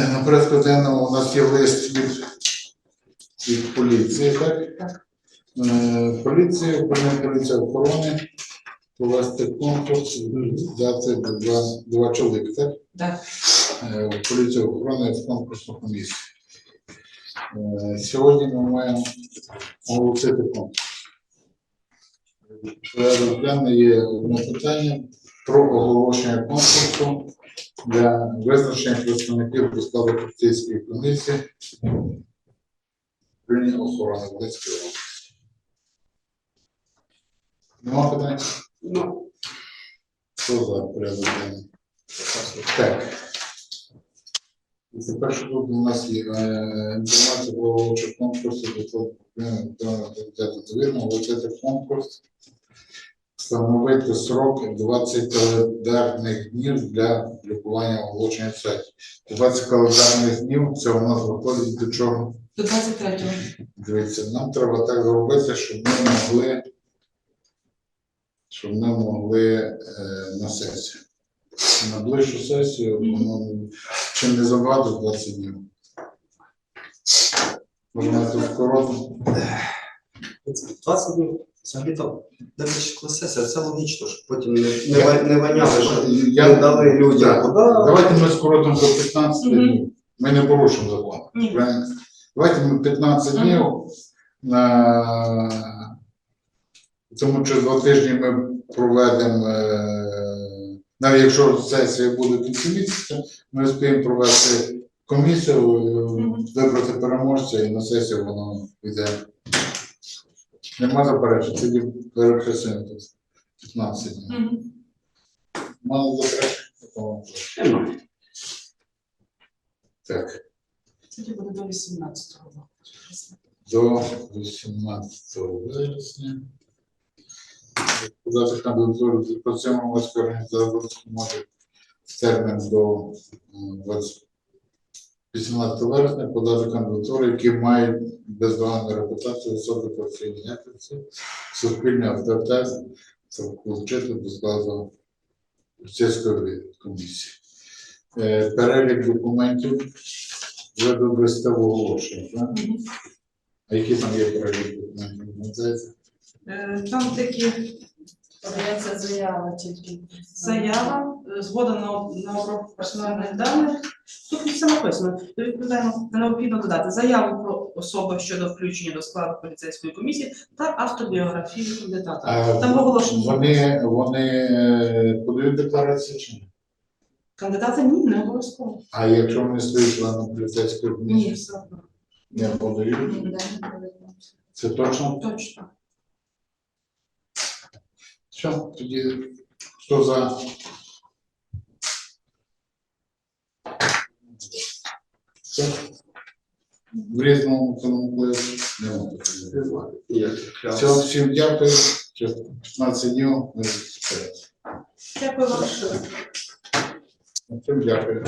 Е, На порядку денному у нас є лист від, від поліції, так? Е, Поліція, управління поліції охорони, провести конкурс, взяти два, два чоловіки, так? Так. Е, в охорони в конкурсну комісію. Е, Сьогодні ми маємо оголосити конкурс. Порядок денний є одне питання про оголошення конкурсу для визначення представників до складу поліцейської комісії управління охорони Волинської області. Нема питань? Ну, Що за порядок денний? Так. Тепер що тут у нас є е, інформація про конкурсу до того, комітету довірно, оголосити конкурс, встановити срок 20 календарних днів для публікування оголошення в сайті. 20 календарних днів це у нас виходить до чого? До 23-го. Дивіться, нам треба так зробити, щоб ми могли, щоб ми могли е, на сесію. На ближчу сесію, ну, чим не забагато 20 днів. Можна тут коротко. 20 днів. Взагалі то, де вийшла сесія, це логічно, щоб потім не, не, не воняли, що Я, не дали людям. Так. Куда? Давайте ми скоротимо до 15 Мгм. днів. Ми не порушимо закон. Ні. Правильно? Давайте ми 15 Мгм. днів. На... Тому що два тижні ми проведемо, е, навіть якщо сесія буде в кінці місяця, ми встигнемо провести комісію, е, Мгм. вибрати переможця і на сесію воно йде. Нема заперечень, тоді переписуємо тут 15 днів. Мгм. Мало заперечень? Такого. Так. Тоді буде до 18-го. до 18 вересня. Подати кандидатуру з працюємо громадської організації може термін до м, 20 18 вересня подати кандидатури, які мають бездоганну репутацію особи професійні якості, суспільний авторитет та включити до складу поліцейської комісії. Е, Перелік документів вже до оголошення. А які там є перелік документів? Е, Там такі Подається заява тільки. заява, е, згода на, на обробку персональних даних. Тут все написано. То відповідаємо, необхідно додати заяву про особу щодо включення до складу поліцейської комісії та автобіографію кандидата. Там оголошення. Вони, вони е, подають декларацію чи ні? Кандидата ні, не обов'язково. А якщо вони стають членом поліцейської Ні, комісії, все одно. не подають? Не. Це точно? Точно. Все, тоді хто за? Все. В різному тому немає. Ніяких Все, клятв. всім дякую. Через 15 днів ми зустрічаємося. Дякую вам. Всім дякую.